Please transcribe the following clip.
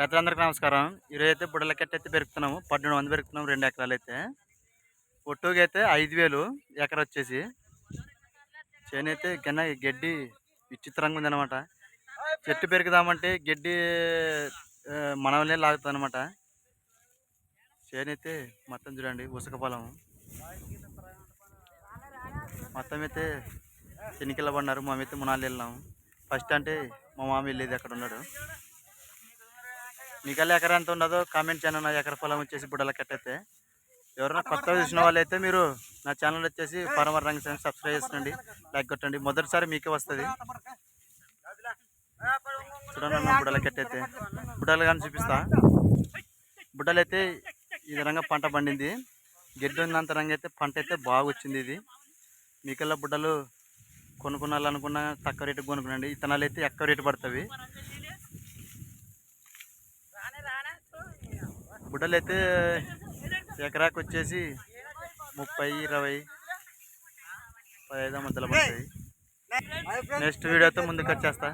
పెద్దలందరికీ నమస్కారం. ఈరోజు అయితే బుడ్డల కట్ట అయితే పెరుగుతున్నాము. పన్నెండు మంది పెరుగుతున్నాము రెండు ఎకరాలు అయితే ఒట్టుగా అయితే ఐదు వేలు ఎకర వచ్చేసి చేను అయితే గిన్న గడ్డి విచిత్రంగా ఉందన్నమాట. చెట్టు పెరుగుదామంటే గడ్డి ఆ, మనవలే లాగుతుంది అనమాట చేను అయితే మొత్తం చూడండి ఉసక పొలం మొత్తం అయితే ఎన్నికల పడినారు మేమైతే మునాలు వెళ్ళాము ఫస్ట్ అంటే మా మామ వెళ్ళేది అక్కడ ఉన్నాడు. మీకల్లా ఎకరా ఎంత ఉండదో కామెంట్ చేయను నా ఎకర పొలం వచ్చేసి బుడ్డల కట్టయితే ఎవరైనా కొత్తగా చూసిన వాళ్ళు అయితే మీరు నా ఛానల్ వచ్చేసి పరమర రంగ సైన్స్ సబ్స్క్రైబ్ చేసుకోండి లైక్ కొట్టండి. మొదటిసారి మీకే వస్తుంది. చూడండి నా బుడ్డల కట్టయితే బుడ్డలు కానీ చూపిస్తా. బుడ్డలు అయితే ఈ విధంగా పంట పండింది. గడ్డి ఉన్నంత రంగు అయితే పంట అయితే బాగా వచ్చింది ఇది. మీకల్లా బుడ్డలు కొనుక్కున్నాలనుకున్నా తక్కువ రేటు కొనుక్కునండి ఇతనాలు అయితే ఎక్కువ రేటు పడుతుంది బుడ్డలు అయితే ఎకరాకు వచ్చేసి ముప్పై ఇరవై పదహైదు మధ్యలో పడుతుంది నెక్స్ట్ వీడియోతో ముందుకు వచ్చేస్తా